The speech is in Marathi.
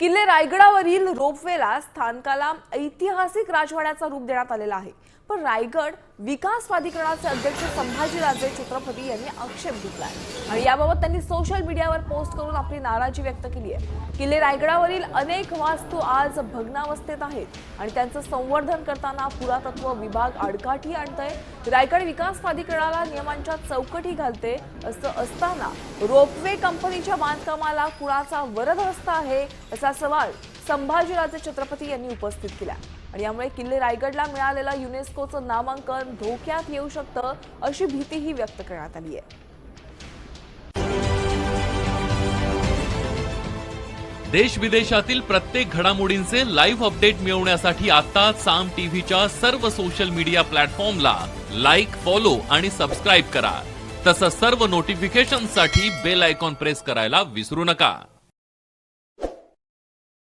किल्ले रायगडावरील रोपवेला स्थानकाला ऐतिहासिक राजवाड्याचा रूप देण्यात आलेला आहे. पण रायगड विकास प्राधिकरणाचे अध्यक्ष संभाजीराजे छत्रपती यांनी आक्षेप घेतलाय आणि याबाबत त्यांनी सोशल मीडियावर पोस्ट करून आपली नाराजी व्यक्त केली आहे. किल्ले रायगडावरील अनेक वास्तू आज भग्नावस्थेत आहेत आणि त्यांचं संवर्धन करताना पुरातत्व विभाग आडकाठी आणतंय. रायगड विकास प्राधिकरणाला नियमांच्या चौकटी घालते असं असताना रोपवे कंपनीच्या बांधकामाला कुणाचा वरदहस्त आहे आहे असा सवाल संभाजीराजे छत्रपती यांनी उपस्थित केला आणि यामुळे किल्ले रायगडला मिळालेलं युनेस्कोचं नामांकन धोक्यात येऊ शकतं अशी भीतीही व्यक्त करण्यात आली आहे. देश विदेशातील प्रत्येक घडामोडींचे लाईव्ह अपडेट मिळवण्यासाठी आता साम टीव्हीच्या सर्व सोशल मीडिया प्लॅटफॉर्मला लाईक फॉलो आणि सबस्क्राईब करा. तसंच सर्व नोटिफिकेशनसाठी बेल आयकॉन प्रेस करायला विसरू नका.